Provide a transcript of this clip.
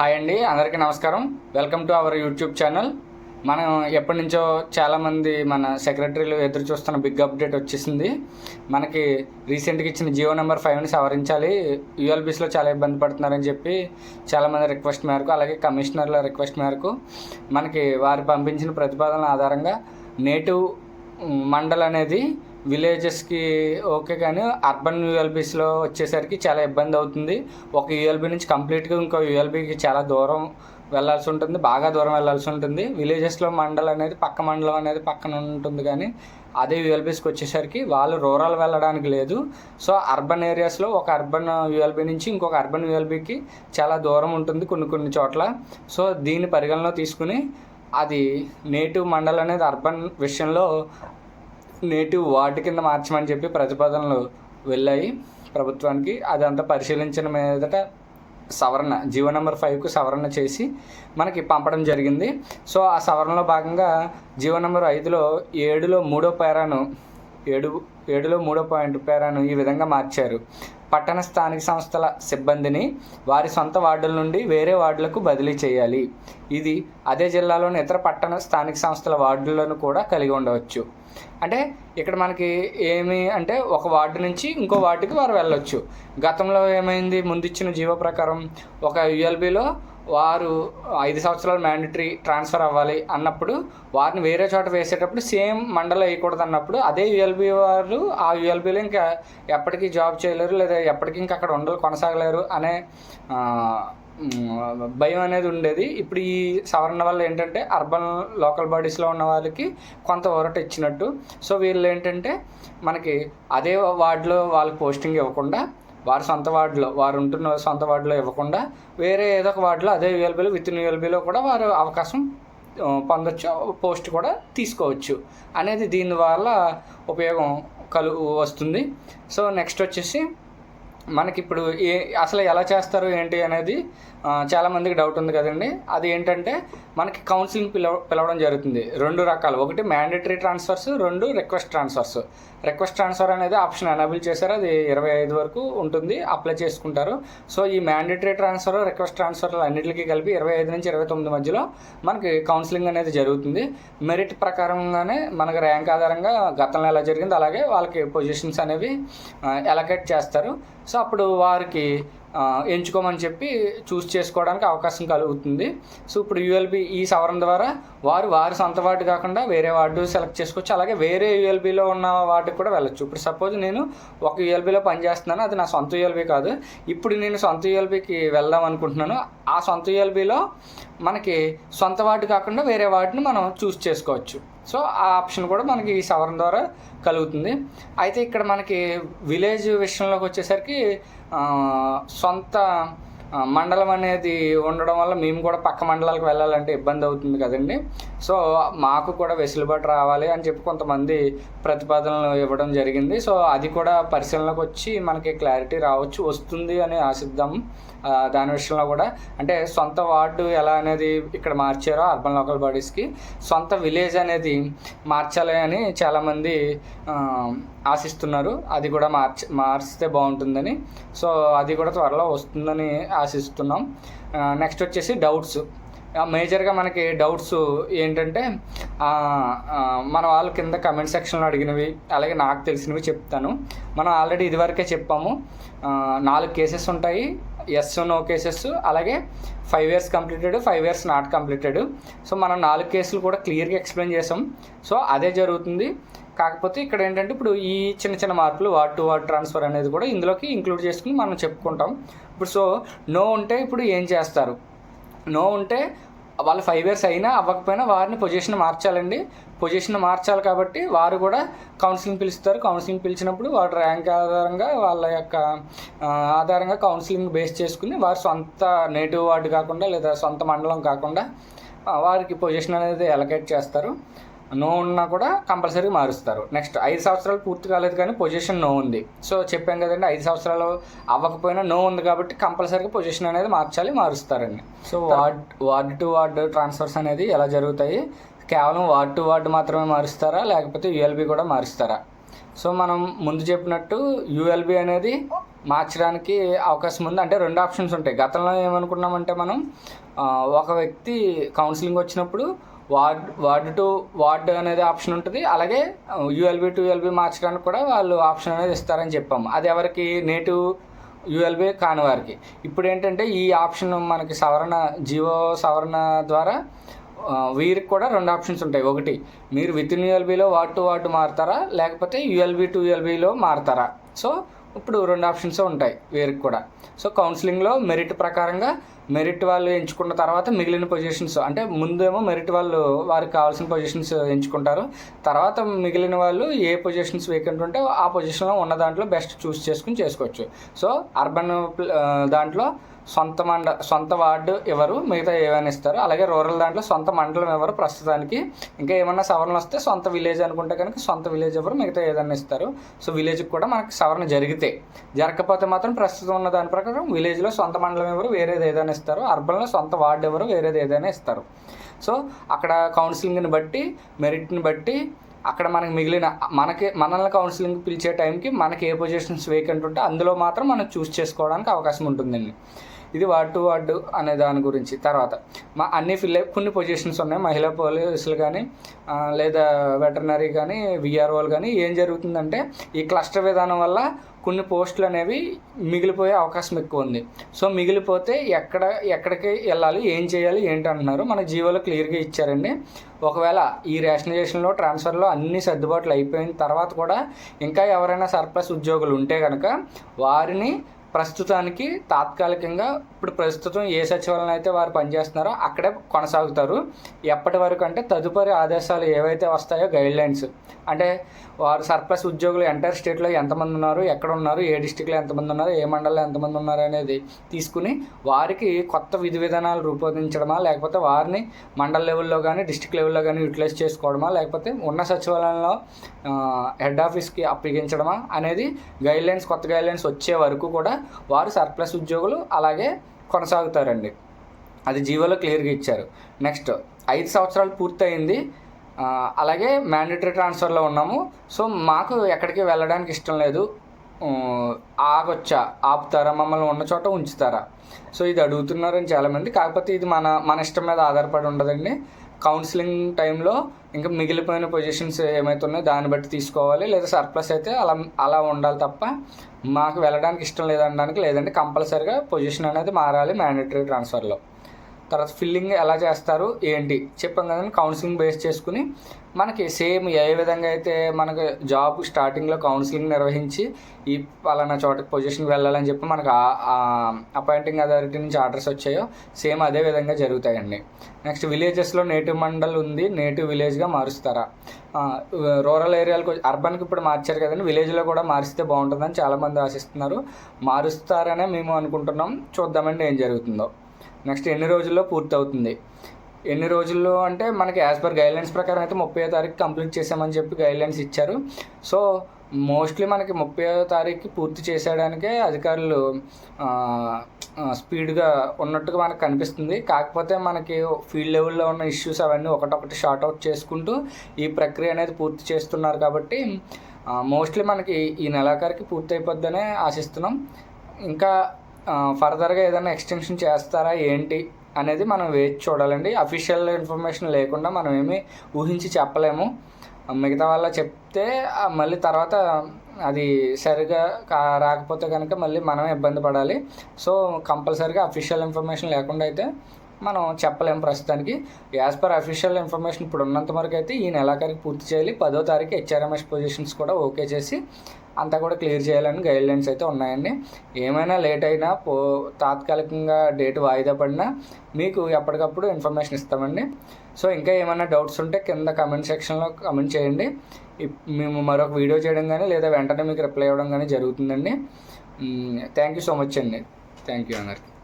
Hi అండి అందరికీ నమస్కారం. Welcome to our YouTube channel. మనం ఎప్పటి నుంచో చాలామంది మన సెక్రటరీలు ఎదురు చూస్తున్న బిగ్ అప్డేట్ వచ్చేసింది. మనకి రీసెంట్గా ఇచ్చిన జియో నెంబర్ ఫైవ్ని సవరించాలి. యూఎల్బీస్లో చాలా ఇబ్బంది పడుతున్నారని చెప్పి చాలామంది రిక్వెస్ట్ మేరకు అలాగే కమిషనర్ల రిక్వెస్ట్ మేరకు మనకి వారు పంపించిన ప్రతిపాదనల ఆధారంగా నేటివ్ మండల్ అనేది విలేజెస్కి ఓకే కానీ అర్బన్ యూఎల్బీస్లో వచ్చేసరికి చాలా ఇబ్బంది అవుతుంది. ఒక యూఎల్బీ నుంచి కంప్లీట్గా ఇంకో యూఎల్బీకి చాలా దూరం వెళ్ళాల్సి ఉంటుంది బాగా దూరం వెళ్ళాల్సి ఉంటుంది. విలేజెస్లో మండలం అనేది పక్క మండలం అనేది పక్కన ఉంటుంది కానీ అదే యూఎల్బీస్కి వచ్చేసరికి వాళ్ళు రూరల్ వెళ్ళడానికి లేదు. సో అర్బన్ ఏరియాస్లో ఒక అర్బన్ యూఎల్బీ నుంచి ఇంకొక అర్బన్ యూఎల్బీకి చాలా దూరం ఉంటుంది కొన్ని కొన్ని చోట్ల. సో దీన్ని పరిగణలో తీసుకుని అది నేటివ్ మండలం అనేది అర్బన్ విషయంలో నేటివ్ వార్డు కింద మార్చమని చెప్పి ప్రతిపాదనలు వెళ్ళాయి. ప్రభుత్వానికి అదంతా పరిశీలించిన మీదట సవరణ జీవో నెంబర్ ఫైవ్కు సవరణ చేసి మనకి పంపడం జరిగింది. సో ఆ సవరణలో భాగంగా జీవో నెంబర్ ఐదులో ఏడులో మూడో పేరాను ఏడు ఏడులో మూడో పాయింట్ పేరాను ఈ విధంగా మార్చారు. పట్టణ స్థానిక సంస్థల సిబ్బందిని వారి సొంత వార్డుల నుండి వేరే వార్డులకు బదిలీ చేయాలి. ఇది అదే జిల్లాలోని ఇతర పట్టణ స్థానిక సంస్థల వార్డులను కూడా కలిగి ఉండవచ్చు. అంటే ఇక్కడ మనకి ఏమి అంటే ఒక వార్డు నుంచి ఇంకో వార్డుకి వారు వెళ్ళొచ్చు. గతంలో ఏమైంది? ముందు ఇచ్చిన జీవో ప్రకారం ఒక యుఎల్బిలో వారు ఐదు సంవత్సరాలు మ్యాండటరీ ట్రాన్స్ఫర్ అవ్వాలి అన్నప్పుడు వారిని వేరే చోట వేసేటప్పుడు సేమ్ మండలం వేయకూడదు అన్నప్పుడు అదే యుఎల్బి వారు ఆ యుఎల్బిలో ఇంకా ఎప్పటికీ జాబ్ చేయలేరు లేదా ఎప్పటికీ ఇంకా అక్కడ ఉండలు కొనసాగలేరు అనే భయం అనేది ఉండేది. ఇప్పుడు ఈ సవరణ వల్ల ఏంటంటే అర్బన్ లోకల్ బాడీస్లో ఉన్న వాళ్ళకి కొంత ఊరట ఇచ్చినట్టు. సో వీళ్ళు ఏంటంటే మనకి అదే వార్డులో వాళ్ళకి పోస్టింగ్ ఇవ్వకుండా వారి సొంత వార్డులో వారు ఉంటున్న సొంత వార్డులో ఇవ్వకుండా వేరే ఏదో ఒక వార్డులో అదే యూఎల్బీలో విత్ ఇన్ యూఎల్బీలో కూడా వారు అవకాశం పొందొచ్చు పోస్ట్ కూడా తీసుకోవచ్చు అనేది దీని వల్ల ఉపయోగం కలు వస్తుంది. సో నెక్స్ట్ వచ్చేసి మనకి ఇప్పుడు ఏ అసలు ఎలా చేస్తారు ఏంటి అనేది చాలామందికి డౌట్ ఉంది కదండి. అది ఏంటంటే మనకి కౌన్సిలింగ్ పిలవ పిలవడం జరుగుతుంది. రెండు రకాలు. ఒకటి మ్యాండేటరీ ట్రాన్స్ఫర్స్ రెండు రిక్వెస్ట్ ట్రాన్స్ఫర్స్ రిక్వెస్ట్ ట్రాన్స్ఫర్ అనేది ఆప్షన్ ఎనాబుల్ చేశారు. అది ఇరవై ఐదు వరకు ఉంటుంది. అప్లై చేసుకుంటారు. సో ఈ మ్యాండేటరీ ట్రాన్స్ఫర్ రిక్వెస్ట్ ట్రాన్స్ఫర్లు అన్నింటికి కలిపి ఇరవై ఐదు నుంచి ఇరవై తొమ్మిది మధ్యలో మనకి కౌన్సిలింగ్ అనేది జరుగుతుంది. మెరిట్ ప్రకారంగానే మనకి ర్యాంక్ ఆధారంగా గతంలో ఎలా జరిగింది అలాగే వాళ్ళకి పొజిషన్స్ అనేవి ఎలకేట్ చేస్తారు. సో అప్పుడు వారికి ఎంచుకోమని చెప్పి చూస్ చేసుకోవడానికి అవకాశం కలుగుతుంది. సో ఇప్పుడు యూఎల్బి ఈ సవరణ ద్వారా వారు వారి సొంత వార్డు కాకుండా వేరే వార్డు సెలెక్ట్ చేసుకోవచ్చు. అలాగే వేరే యూఎల్బిలో ఉన్న వాటికి కూడా వెళ్ళొచ్చు. ఇప్పుడు సపోజ్ నేను ఒక యూఎల్బిలో పనిచేస్తున్నాను అది నా సొంత యూఎల్బి కాదు. ఇప్పుడు నేను సొంత యూఎల్బికి వెళ్దాం అనుకుంటున్నాను. ఆ సొంత యూఎల్బిలో మనకి సొంత వార్డు కాకుండా వేరే వార్డుని మనం చూస్ చేసుకోవచ్చు. సో ఆ ఆప్షన్ కూడా మనకి ఈ సవరణ ద్వారా కలుగుతుంది. అయితే ఇక్కడ మనకి విలేజ్ విషయంలోకి వచ్చేసరికి సొంత మండలం అనేది ఉండడం వల్ల మేము కూడా పక్క మండలాలకు వెళ్ళాలంటే ఇబ్బంది అవుతుంది కదండి. సో మాకు కూడా వెసులుబాటు రావాలి అని చెప్పి కొంతమంది ప్రతిపాదనలు ఇవ్వడం జరిగింది. సో అది కూడా పరిశీలనకు వచ్చి మనకి క్లారిటీ రావచ్చు వస్తుంది అని ఆశిద్దాం. దాని విషయంలో కూడా అంటే సొంత వార్డు ఎలా అనేది ఇక్కడ మార్చారో అర్బన్ లోకల్ బాడీస్కి సొంత విలేజ్ అనేది మార్చాలి అని చాలామంది ఆశిస్తున్నారు. అది కూడా మార్చ మార్చితే బాగుంటుందని. సో అది కూడా త్వరలో వస్తుందని ఆశిస్తున్నాం. నెక్స్ట్ వచ్చేసి డౌట్స్. మేజర్గా మనకి డౌట్స్ ఏంటంటే మన వాళ్ళు కింద కమెంట్ సెక్షన్లో అడిగినవి అలాగే నాకు తెలిసినవి చెప్తాను. మనం ఆల్రెడీ ఇదివరకే చెప్పాము. నాలుగు కేసెస్ ఉంటాయి. ఎస్ నో కేసెస్ అలాగే five years completed five years not completed so మనం నాలుగు కేసులు కూడా క్లియర్గా ఎక్స్ప్లెయిన్ చేసాం. సో అదే జరుగుతుంది. కాకపోతే ఇక్కడ ఏంటంటే ఇప్పుడు ఈ చిన్న చిన్న మార్పులు వార్డ్ టు వార్డ్ ట్రాన్స్ఫర్ అనేది కూడా ఇందులోకి ఇంక్లూడ్ చేసుకుని మనం చెప్పుకుంటాం. ఇప్పుడు సో నో ఉంటే ఇప్పుడు ఏం చేస్తారు? నో ఉంటే వాళ్ళు ఫైవ్ ఇయర్స్ అయినా అవ్వకపోయినా వారిని పొజిషన్ మార్చాలండి. పొజిషన్ మార్చాలి కాబట్టి వారు కూడా కౌన్సిలింగ్ పిలుస్తారు. కౌన్సిలింగ్ పిలిచినప్పుడు వారి ర్యాంక్ ఆధారంగా వాళ్ళ యొక్క ఆధారంగా కౌన్సిలింగ్ బేస్ చేసుకుని వారి సొంత నేటివ్ వార్డు కాకుండా లేదా సొంత మండలం కాకుండా వారికి పొజిషన్ అనేది ఎలకేట్ చేస్తారు. నో ఉన్నా కూడా కంపల్సరీ మారుస్తారు. నెక్స్ట్ ఐదు సంవత్సరాలు పూర్తి కాలేదు కానీ పొజిషన్ నో ఉంది. సో చెప్పాం కదండి ఐదు సంవత్సరాలు అవ్వకపోయినా నో ఉంది కాబట్టి కంపల్సరీగా పొజిషన్ అనేది మార్చాలి మారుస్తారండి. So ward ward to ward transfers అనేది ఎలా జరుగుతాయి? కేవలం వార్డ్ టు వార్డ్ మాత్రమే మారుస్తారా? లేకపోతే యుఎల్బి కూడా మారుస్తారా? సో మనం ముందు చెప్పినట్టు యూఎల్బి అనేది మార్చడానికి అవకాశం ఉంది. అంటే రెండు ఆప్షన్స్ ఉంటాయి. గతంలో ఏమనుకున్నామంటే మనం ఒక వ్యక్తి కౌన్సిలింగ్ వచ్చినప్పుడు వార్డ్ వార్డ్ టు వార్డ్ అనేది ఆప్షన్ ఉంటుంది. అలాగే యూఎల్బి టు యూఎల్బి మార్చడానికి కూడా వాళ్ళు ఆప్షన్ అనేది ఇస్తారని చెప్పాము. అది ఎవరికి? నేటివ్ యూఎల్బి కాని వారికి. ఇప్పుడు ఏంటంటే ఈ ఆప్షన్ మనకి సవరణ జియో సవరణ ద్వారా వీరికి కూడా రెండు ఆప్షన్స్ ఉంటాయి. ఒకటి మీరు విత్ ఇన్ యూఎల్బీలో వార్డ్ టు వార్డు మారుతారా? లేకపోతే యూఎల్బీ టు యూఎల్బీలో మారుతారా? సో ఇప్పుడు రెండు ఆప్షన్స్ ఉంటాయి వీరికి కూడా. సో కౌన్సిలింగ్లో మెరిట్ ప్రకారంగా మెరిట్ వాళ్ళు ఎంచుకున్న తర్వాత మిగిలిన పొజిషన్స్ అంటే ముందేమో మెరిట్ వాళ్ళు వారికి కావాల్సిన పొజిషన్స్ ఎంచుకుంటారు. తర్వాత మిగిలిన వాళ్ళు ఏ పొజిషన్స్ వేకెంట్ ఉంటే ఆ పొజిషన్లో ఉన్న దాంట్లో బెస్ట్ చూస్ చేసుకుని చేసుకోవచ్చు. సో అర్బన్ దాంట్లో సొంత మండ సొంత వార్డు ఎవరు మిగతా ఏమైనా ఇస్తారు అలాగే రూరల్ దాంట్లో సొంత మండలం ఎవరు ప్రస్తుతానికి. ఇంకా ఏమన్నా సవరణ వస్తే సొంత విలేజ్ అనుకుంటే కనుక సొంత విలేజ్ ఎవరు మిగతా ఏదైనా ఇస్తారు. సో విలేజ్కి కూడా మనకి సవరణ జరిగితే. జరగకపోతే మాత్రం ప్రస్తుతం ఉన్న దాని ప్రకారం విలేజ్లో సొంత మండలం ఎవరు వేరేది ఏదైనా ఇస్తారు. అర్బన్లో సొంత వార్డు ఎవరు వేరేది ఏదైనా ఇస్తారు. సో అక్కడ కౌన్సిలింగ్ని బట్టి మెరిట్ని బట్టి అక్కడ మనకి మిగిలిన మనకి మనల్ని కౌన్సిలింగ్ పిలిచే టైంకి మనకి ఏ పొజిషన్స్ వేకెంట్ ఉంటే అందులో మాత్రం మనం చూస్ చేసుకోవడానికి అవకాశం ఉంటుందండి. ఇది వార్డ్ టు వార్డు అనే దాని గురించి. తర్వాత మా అన్ని ఫిల్ కొన్ని పొజిషన్స్ ఉన్నాయి. మహిళా పోలీసులు కానీ లేదా వెటర్నరీ కానీ విఆర్ఓలు కానీ ఏం జరుగుతుందంటే ఈ క్లస్టర్ విధానం వల్ల కొన్ని పోస్టులు అనేవి మిగిలిపోయే అవకాశం ఎక్కువ ఉంది. సో మిగిలిపోతే ఎక్కడ ఎక్కడికి వెళ్ళాలి ఏం చేయాలి ఏంటి అంటున్నారు. మన జీవోలో క్లియర్గా ఇచ్చారండి. ఒకవేళ ఈ రేషనలైజేషన్లో ట్రాన్స్ఫర్లో అన్ని సర్దుబాట్లు అయిపోయిన తర్వాత కూడా ఇంకా ఎవరైనా సర్ప్లస్ ఉద్యోగులు ఉంటే కనుక వారిని ప్రస్తుతానికి తాత్కాలికంగా ఇప్పుడు ప్రస్తుతం ఏ సచివాలయం అయితే వారు పనిచేస్తున్నారో అక్కడే కొనసాగుతారు. ఎప్పటి వరకు అంటే తదుపరి ఆదేశాలు ఏవైతే వస్తాయో గైడ్ లైన్స్ అంటే వారు సర్ప్లస్ ఉద్యోగులు ఎంటైర్ స్టేట్లో ఎంతమంది ఉన్నారు ఎక్కడ ఉన్నారు ఏ డిస్టిక్లో ఎంతమంది ఉన్నారు ఏ మండలంలో ఎంతమంది ఉన్నారు అనేది తీసుకుని వారికి కొత్త విధి విధానాలు రూపొందించడమా లేకపోతే వారిని మండల లెవెల్లో కానీ డిస్టిక్ లెవెల్లో కానీ యూటిలైజ్ చేసుకోవడమా లేకపోతే ఉన్న సచివాలయంలో హెడ్ ఆఫీస్కి అప్పగించడమా అనేది గైడ్ లైన్స్ కొత్త గైడ్ లైన్స్ వచ్చే వరకు కూడా వారు సర్ప్లస్ ఉద్యోగులు అలాగే కొనసాగుతారండి. అది జీవోలో క్లియర్గా ఇచ్చారు. నెక్స్ట్ ఐదు సంవత్సరాలు పూర్తయింది. అలాగే మ్యాండేటరీ ట్రాన్స్ఫర్లో ఉన్నాము. సో మాకు ఎక్కడికి వెళ్ళడానికి ఇష్టం లేదు. ఆగొచ్చా? ఆపుతారా? మమ్మల్ని ఉన్న చోట ఉంచుతారా? సో ఇది అడుగుతున్నారని చాలామంది. కాకపోతే ఇది మన మన ఇష్టం మీద ఆధారపడి ఉండదండి. కౌన్సిలింగ్ టైంలో ఇంకా మిగిలిపోయిన పొజిషన్స్ ఏమైతే ఉన్నాయో దాన్ని బట్టి తీసుకోవాలి. లేదా సర్ప్లస్ అయితే అలా అలా ఉండాలి తప్ప మాకు వెళ్ళడానికి ఇష్టం లేదనడానికి లేదంటే కంపల్సరీగా పొజిషన్ అనేది మారాలి మ్యాండేటరీ ట్రాన్స్ఫర్లో తర్వాత ఫిల్లింగ్ ఎలా చేస్తారు ఏంటి? చెప్పాం కదండి కౌన్సిలింగ్ బేస్ చేసుకుని మనకి సేమ్ ఏ విధంగా అయితే మనకు జాబ్ స్టార్టింగ్లో కౌన్సిలింగ్ నిర్వహించి ఈ పలానా చోటకి పొజిషన్కి వెళ్ళాలని చెప్పి మనకు అపాయింటింగ్ అథారిటీ నుంచి ఆర్డర్స్ వచ్చాయో సేమ్ అదే విధంగా జరుగుతాయండి. నెక్స్ట్ విలేజెస్లో నేటివ్ మండల్ ఉంది నేటివ్ విలేజ్గా మారుస్తారా? రూరల్ ఏరియాలకు అర్బన్కి ఇప్పుడు మార్చారు కదండి విలేజ్లో కూడా మారిస్తే బాగుంటుందని చాలామంది ఆశిస్తున్నారు. మారుస్తారనే మేము అనుకుంటున్నాం. చూద్దామండి ఏం జరుగుతుందో. నెక్స్ట్ ఎన్ని రోజుల్లో పూర్తి అవుతుంది ఎన్ని రోజుల్లో అంటే మనకి యాజ్ పర్ గైడ్లైన్స్ ప్రకారం అయితే ముప్పై తారీఖు కంప్లీట్ చేసామని చెప్పి గైడ్లైన్స్ ఇచ్చారు. సో మోస్ట్లీ మనకి ముప్పై తారీఖు పూర్తి చేసేయడానికే అధికారులు స్పీడ్గా ఉన్నట్టుగా మనకు కనిపిస్తుంది. కాకపోతే మనకి ఫీల్డ్ లెవెల్లో ఉన్న ఇష్యూస్ అవన్నీ ఒకటొకటి షార్ట్ అవుట్ చేసుకుంటూ ఈ ప్రక్రియ అనేది పూర్తి చేస్తున్నారు కాబట్టి మోస్ట్లీ మనకి ఈ నెలాఖరికి పూర్తి అయిపోద్దనే ఆశిస్తున్నాం. ఇంకా ఫర్దర్గా ఏదైనా ఎక్స్టెన్షన్ చేస్తారా ఏంటి అనేది మనం వేచి చూడాలండి. అఫీషియల్ ఇన్ఫర్మేషన్ లేకుండా మనం ఏమీ ఊహించి చెప్పలేము. మిగతా వాళ్ళ చెప్తే మళ్ళీ తర్వాత అది సరిగా రాకపోతే కనుక మళ్ళీ మనమే ఇబ్బంది పడాలి. సో కంపల్సరీగా అఫీషియల్ ఇన్ఫర్మేషన్ లేకుండా అయితే మనం చెప్పలేము ప్రస్తుతానికి. యాజ్ పర్ అఫీషియల్ ఇన్ఫర్మేషన్ ఇప్పుడు ఉన్నంత వరకు అయితే ఈ నెలాఖరికి పూర్తి చేయాలి. పదో తారీఖు హెచ్ఆర్ఎంఎస్ పొజిషన్స్ కూడా ఓకే చేసి అంతా కూడా క్లియర్ చేయాలని గైడ్ లైన్స్ అయితే ఉన్నాయండి. ఏమైనా లేట్ అయినా పో తాత్కాలికంగా డేట్ వాయిదా పడినా మీకు ఎప్పటికప్పుడు ఇన్ఫర్మేషన్ ఇస్తామండి. సో ఇంకా ఏమైనా డౌట్స్ ఉంటే కింద కమెంట్ సెక్షన్లో కమెంట్ చేయండి. ఇప్- మేము మరొక వీడియో చేయడం కానీ లేదా వెంటనే మీకు రిప్లై ఇవ్వడం కానీ జరుగుతుందండి. థ్యాంక్ యూ సో మచ్ అండి. థ్యాంక్ యూ అందరికి